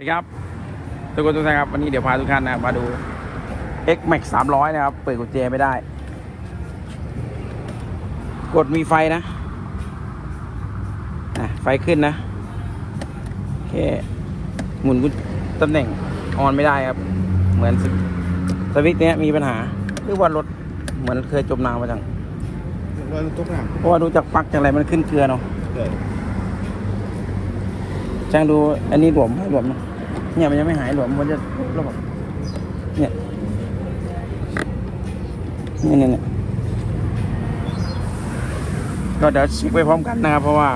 สวัสดีครับทุกคนทุกท่านครับวันนี้เดี๋ยวพาทุกท่านนะครับมาดู X Max 300 นะครับ เปิดกุญแจไม่ได้ กดมีไฟนะอะไฟขึ้นนะโอเคหมุนกุญตำแหน่งออนไม่ได้ครับ เหมือนสวิสวิตช์เนี้ยมีปัญหา หรือว่ารถเหมือนเคยจมน้ำมาจังรอยมันตกน้เพราะว่าดูจากปลั๊กจากอะไรมันขึ้นเกลือเนาะำเลยช่างดูอันนี้หลวมไหมหลวมไหม เนี่ยมันยังไม่หายหลวมมันจะระบบเนี่ยเนี่ยเนี่ยเนี่ยก็เดี๋ยวเช็คไปพร้อมกันนะครับ เพราะว่า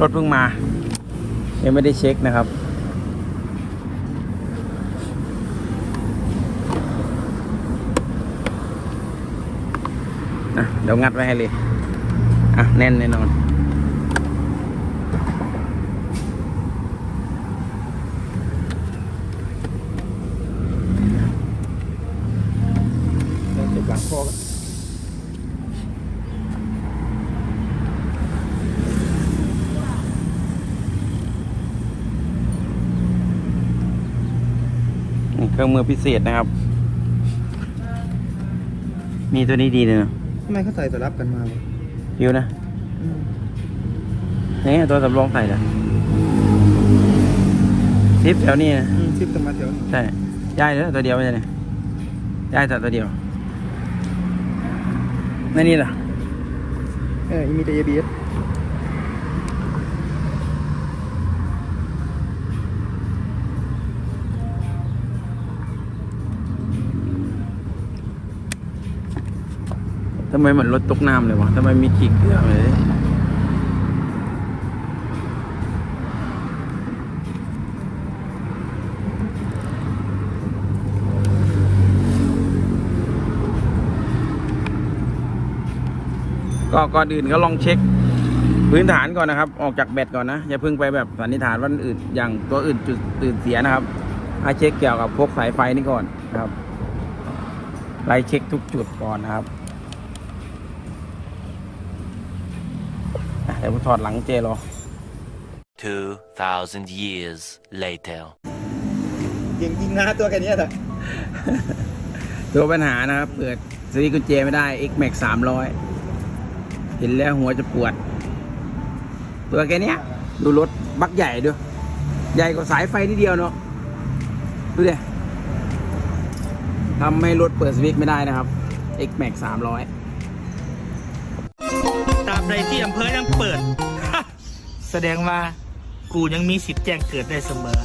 รถเพิ่งมายังไม่ได้เช็คนะครับอะเดี๋ยวงัดไว้ให้เลย อะ แน่นแน่นอน เจ็บหลังคอกันนี่เครื่องมือพิเศษนะครับมีตัวนี้ดีเลยนะทำไมเขาใส่สลับกันมาวะยิวนะอืมนี่ตัวสำรองใส่ละทิปแถวนี้นะอืมชิปตรงมาแถวนี้ใช่ย้ายเลยตัวเดียวไม่ใช่เนี่ยย้ายแต่ตัวเดียว ไม่นี่ล่ะ เออมีแต่ ABS ทำไมเหมือนรถตกน้ำเลยวะทำไมมีขีดเกลือเลย ก็ก่อนอื่นก็ลองเช็คพื้นฐานก่อนนะครับ ออกจากแบตก่อนนะ อย่าเพิ่งไปแบบสันนิษฐานว่าอื่นอย่างตัวอื่นจุดตื่นเสียนะครับให้เช็คเกี่ยวกับพวกสายไฟนี่ก่อนนะครับไล่เช็คทุกจุดก่อนนะครับอะเดี๋ยวผมถอดหลังเจรอ 2,000 years later. เก่งจริงนะตัวแค่เนี้ยแต่ตัวปัญหานะครับ เปิดสวิตช์กุญแจไม่ได้ X Max 300 เห็นแล้วหัวจะปวด ตัวแค่เนี้ย ดูรถบักใหญ่ด้วยใหญ่กว่าสายไฟนิดเดียวเนาะดูดิทำให้รถเปิดสวิตช์ไม่ได้นะครับ X Max 300ตราบใดที่อำเภอยังเปิด แสดงว่ากูยังมีสิทธิ์แจ้งเกิดได้เสมอ